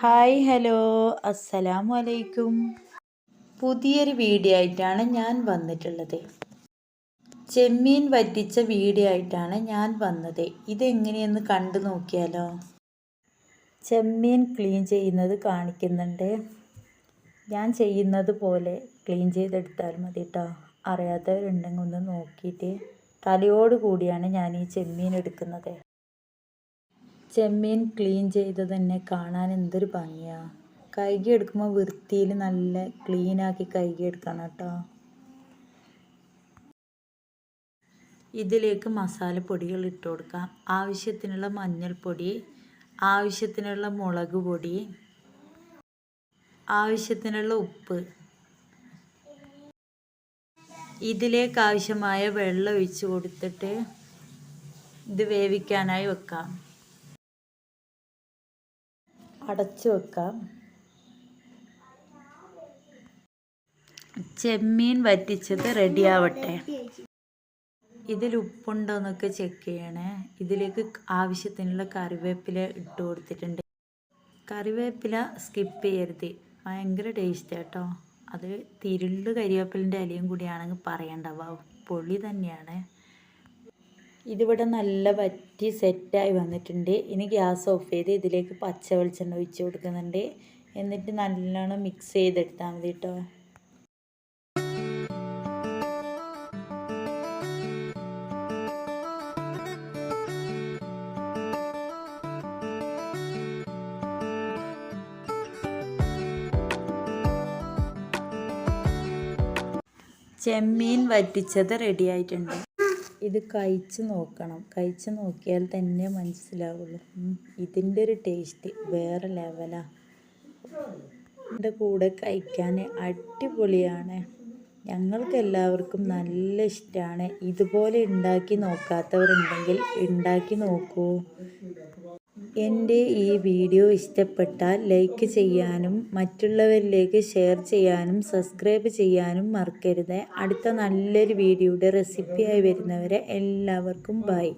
Hi hello. അസ്സലാമു അലൈക്കും പുതിയൊരു വീഡിയോ ആയിട്ടാണ് ഞാൻ വന്നിട്ടുള്ളത്. ചെമ്മീൻ വറ്റിച്ച വീഡിയോ ആയിട്ടാണ് ഞാൻ വന്നത്. ഇതെങ്ങനെയെന്ന് കണ്ടു നോക്കിയാലോ. ചെമ്മീൻ ക്ലീൻ ചെയ്യുന്നത് കാണിക്കുന്നുണ്ട്. ഞാൻ ചെയ്യുന്നത് പോലെ ക്ലീൻ ചെയ്തെടുത്താൽ മതി കേട്ടോ അറിയാത്തവരുണ്ടെങ്കിൽ ഒന്ന് നോക്കിയിട്ട്. തലയോട് കൂടിയാണ് ഞാൻ ഈ ചെമ്മീൻ എടുക്കുന്നത്. ചെമ്മീൻ ക്ലീൻ ചെയ്തത് തന്നെ കാണാൻ എന്തൊരു ഭംഗിയാണ് കഴുകി എടുക്കുമ്പോൾ വൃത്തിയിൽ നല്ല ക്ലീനാക്കി കഴുകി എടുക്കണം കേട്ടോ. ഇതിലേക്ക് മസാലപ്പൊടികൾ ഇട്ട് കൊടുക്കാം. ആവശ്യത്തിനുള്ള മഞ്ഞൾപ്പൊടി ആവശ്യത്തിനുള്ള മുളക് പൊടി ആവശ്യത്തിനുള്ള ഉപ്പ്. ഇതിലേക്ക് ആവശ്യമായ വെള്ളം ഒഴിച്ച് കൊടുത്തിട്ട് ഇത് വേവിക്കാനായി വെക്കാം. അടച്ചു വെക്കാം. ചെമ്മീൻ വറ്റിച്ചത് റെഡിയാവട്ടെ. ഇതിൽ ഉപ്പുണ്ടോ എന്നൊക്കെ ചെക്ക് ചെയ്യണേ. ഇതിലേക്ക് ആവശ്യത്തിനുള്ള കറിവേപ്പില ഇട്ട് കൊടുത്തിട്ടുണ്ട്. കറിവേപ്പില സ്കിപ്പ് ചെയ്യരുത്. ഭയങ്കര ടേസ്റ്റ് കേട്ടോ അത് തിരുള്ളു കരിവേപ്പിലിന്റെ ഇലയും കൂടിയാണെങ്കിൽ പറയണ്ടാവും പൊളി തന്നെയാണ്. ഇതിവിടെ നല്ല വറ്റി സെറ്റായി വന്നിട്ടുണ്ട്. ഇനി ഗ്യാസ് ഓഫ് ചെയ്ത് ഇതിലേക്ക് പച്ച വെളിച്ചെണ്ണ ഒഴിച്ച് കൊടുക്കുന്നുണ്ട്. എന്നിട്ട് നല്ലോണം മിക്സ് ചെയ്തെടുത്താൽ മതി കേട്ടോ ചെമ്മീൻ വറ്റിച്ചത് റെഡി ആയിട്ടുണ്ട്. ഇത് കഴിച്ച് നോക്കണം. കഴിച്ച് നോക്കിയാൽ തന്നെ മനസ്സിലാവുള്ളൂ. ഇതിന്റെ ഒരു ടേസ്റ്റ് വേറെ ലെവലാണ് എന്റെ കൂടെ കഴിക്കാൻ അടിപൊളിയാണ്. ഞങ്ങൾക്ക് എല്ലാവർക്കും നല്ല ഇഷ്ടമാണ് ഇതുപോലെ ഉണ്ടാക്കി നോക്കാത്തവരുണ്ടെങ്കിൽ ഉണ്ടാക്കി നോക്കൂ. എന്റെ ഈ വീഡിയോ ഇഷ്ടപ്പെട്ടാൽ ലൈക്ക് ചെയ്യാനും മറ്റുള്ളവരിലേക്ക് ഷെയർ ചെയ്യാനും സബ്സ്ക്രൈബ് ചെയ്യാനും മറക്കരുത്. അടുത്ത നല്ലൊരു വീഡിയോയുടെ റെസിപ്പിയായി വരുന്നവരെ എല്ലാവർക്കും ബൈ.